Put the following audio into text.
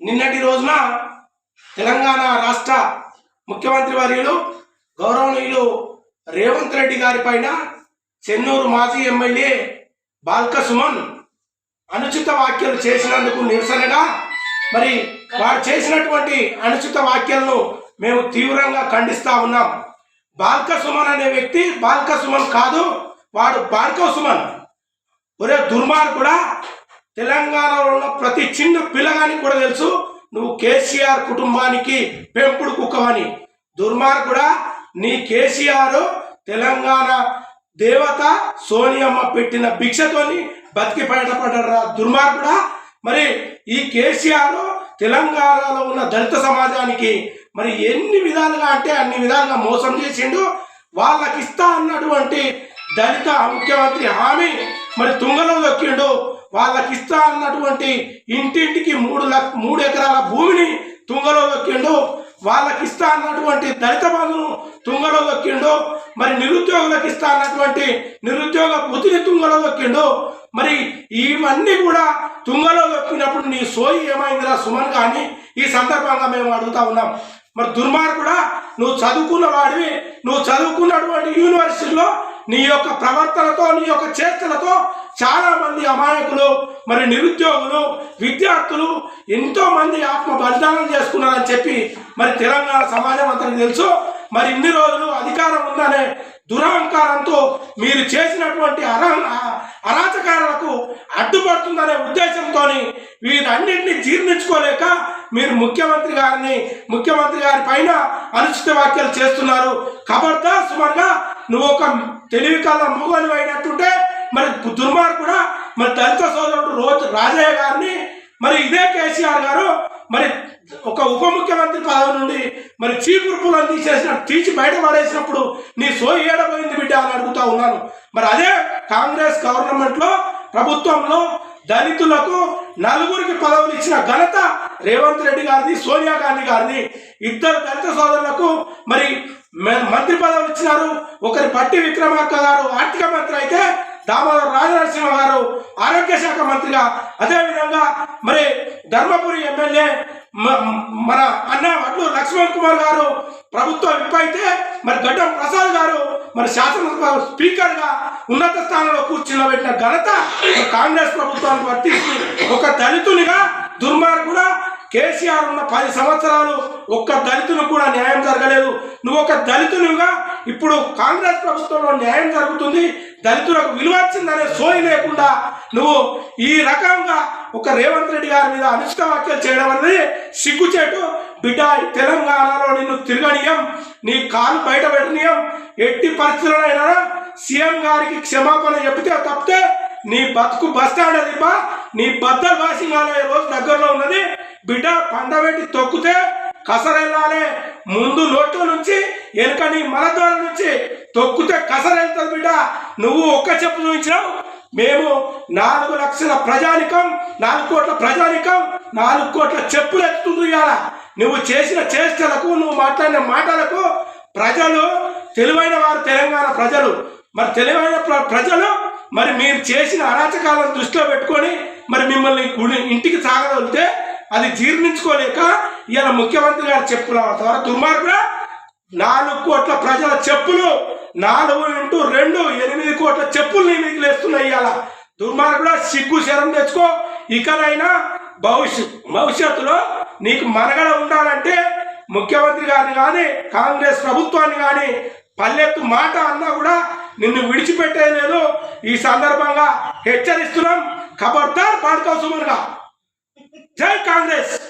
నిన్నటి రోజున తెలంగాణ రాష్ట్ర ముఖ్యమంత్రి వర్యులు గౌరవనీయులు రేవంత్ రెడ్డి గారి పైన చెన్నూరు మాజీ ఎమ్మెల్యే బాల్క సుమన్ అనుచిత వ్యాఖ్యలు చేసినందుకు నిరసనగా మరి వారు చేసినటువంటి అనుచిత వ్యాఖ్యలను మేము తీవ్రంగా ఖండిస్తా ఉన్నాం. బాల్క సుమన్ అనే వ్యక్తి బాల్క సుమన్ కాదు వాడు బాల్క సుమన్. ఒరే దుర్మార్గుడా తెలంగాణలో ఉన్న ప్రతి చిన్న పిల్లగానికి కూడా తెలుసు నువ్వు కేసీఆర్ కుటుంబానికి పెంపుడు కుక్కవని. దుర్మార్గుడా నీ కేసీఆర్ తెలంగాణ దేవత సోనియమ్మ పెట్టిన భిక్షతోని బతికి బయటపడ్డారా దుర్మార్గుడా మరి ఈ కేసీఆర్ తెలంగాణలో ఉన్న దళిత సమాజానికి మరి ఎన్ని విధాలుగా అంటే అన్ని విధాలుగా మోసం చేసిండు? వాళ్ళకి ఇస్తా అన్నటువంటి దళిత ముఖ్యమంత్రి హామీ మరి తుంగలో దొక్కిండు. వాళ్ళకి ఇస్తా అన్నటువంటి ఇంటింటికి మూడు లక్ష మూడు ఎకరాల భూమిని తుంగలో దొక్కిండు. వాళ్ళకి ఇస్తా అన్నటువంటి దళిత బంధును తుంగలో దొక్కిండు. మరి నిరుద్యోగులకు ఇస్తా అన్నటువంటి నిరుద్యోగ బుద్ధిని తుంగలో దొక్కిండు. మరి ఇవన్నీ కూడా తుంగలో దొక్కినప్పుడు నీ సోయి ఏమైందిరా సుమన్ కానీ ఈ సందర్భంగా మేము అడుగుతా ఉన్నాం. మరి దుర్మార్గుడా నువ్వు చదువుకున్న వాడివి నువ్వు చదువుకున్నటువంటి యూనివర్సిటీలో నీ యొక్క ప్రవర్తనతో నీ యొక్క చేష్టలతో చాలా మంది అమాయకులు మరి నిరుద్యోగులు విద్యార్థులు ఎంతో మంది ఆత్మ బలిదానం చేసుకున్నారని చెప్పి మరి తెలంగాణ సమాజం అంతకు తెలుసు. మరి ఇన్ని రోజులు అధికారం ఉందనే దురహంకారంతో మీరు చేసినటువంటి అరా అరాచకాలకు అడ్డుపడుతుందనే ఉద్దేశంతో వీరన్నింటినీ జీర్ణించుకోలేక మీరు ముఖ్యమంత్రి గారిని ముఖ్యమంత్రి గారి పైన అనుచిత వ్యాఖ్యలు చేస్తున్నారు. కబర్దా సుమన్గా నువ్వు ఒక తెలివి కళ్ళ మూగని అయినట్టుంటే మరి దుర్మార్గుడా మరి దళిత సోదరుడు రోజు రాజయ్య గారిని మరి ఇదే కేసీఆర్ గారు మరి ఒక ఉప ముఖ్యమంత్రి పదవి నుండి మరి చీపురుపులను తీసేసిన తీసి బయట పడేసినప్పుడు నీ సోయి ఏడబోయింది బిడ్డ అని అడుగుతా ఉన్నాను. మరి అదే కాంగ్రెస్ గవర్నమెంట్లో ప్రభుత్వంలో దళితులకు నలుగురికి పదవులు ఇచ్చిన ఘనత రేవంత్ రెడ్డి గారిని సోనియా గాంధీ గారిని ఇద్దరు దళిత సోదరులకు మరి మంత్రి పదవులు ఇచ్చినారు. ఒకరి పట్టి విక్రమార్క గారు ఆర్థిక మంత్రి అయితే దామోదర్ రాజనరసింహ గారు ఆరోగ్య శాఖ మంత్రిగా. అదేవిధంగా మరి ధర్మపురి ఎమ్మెల్యే మన అన్న వడ్లు లక్ష్మణ్ కుమార్ గారు ప్రభుత్వ విప్ అయితే మరి గడ్డం ప్రసాద్ గారు మరి శాసనసభ స్పీకర్గా ఉన్నత స్థానంలో కూర్చున్నబెట్టిన ఘనత కాంగ్రెస్ ప్రభుత్వానికి వర్తిస్తుంది. ఒక దళితునిగా దుర్మార్గుడా కేసీఆర్ ఉన్న పది సంవత్సరాలు ఒక్క దళితులు కూడా న్యాయం జరగలేదు. నువ్వు ఒక దళితునిగా ఇప్పుడు కాంగ్రెస్ ప్రభుత్వంలో న్యాయం జరుగుతుంది. దళితులకు విలువ వచ్చిందనే సోయి లేకుండా నువ్వు ఈ రకంగా ఒక రేవంత్ రెడ్డి గారి మీద అనిష్ట వ్యాఖ్యలు చేయడం అనేది సిగ్గుచేటు. బిడ్డ తెలంగాణలో నిన్ను తిరగనీయం. నీ కాలు బయట పెట్టనీయం. ఎట్టి పరిస్థితులైనా సీఎం గారికి క్షమాపణ చెప్తే తప్పితే నీ బతుకు బస్ స్టాండ్ అది నీ బద్దలు వాసింగాలే రోజు దగ్గరలో ఉన్నది. బిడ్డ పండబెట్టి తొక్కితే కసరెళ్ళాలి. ముందు నోట్లో నుంచి వెనుక నీ మలద్వార నుంచి తొక్కితే కసరెళ్తుంది బిడ్డ. నువ్వు ఒక్క చెప్పు చూపించినావు. మేము నాలుగు లక్షల ప్రజానికం నాలుగు కోట్ల ప్రజానికం నాలుగు కోట్ల చెప్పులు ఎత్తుతుంది ఇవాళ నువ్వు చేసిన చేష్టలకు నువ్వు మాట్లాడిన మాటలకు ప్రజలు తెలివైన వారు తెలంగాణ ప్రజలు. మరి తెలివైన ప్ర- ప్రజలు మరి మీరు చేసిన అరాచకాలను దృష్టిలో పెట్టుకొని మరి మిమ్మల్ని ఇంటికి అది జీర్ణించుకోలేక ఇవాళ ముఖ్యమంత్రి గారు చెప్పుల ద్వారా దుర్మార్గుడ? నాలుగు కోట్ల ప్రజల చెప్పులు నాలుగు ఇంటూ రెండు ఎనిమిది కోట్ల చెప్పులు నీ మీకు లేస్తున్నాయి ఇవాళ దుర్మార్గుడ సిగ్గు శరం తెచ్చుకో. ఇకనైనా భవిష్య భవిష్యత్తులో నీకు మనగడ ఉండాలంటే ముఖ్యమంత్రి గారిని కానీ కాంగ్రెస్ ప్రభుత్వాన్ని కానీ పల్లెత్తు మాట అన్నా కూడా నిన్ను విడిచిపెట్టేయలేదు ఈ సందర్భంగా హెచ్చరిస్తున్నాం. ఖబర్దార్ పాడుకోసుమనుగా జై కాంగ్రెస్!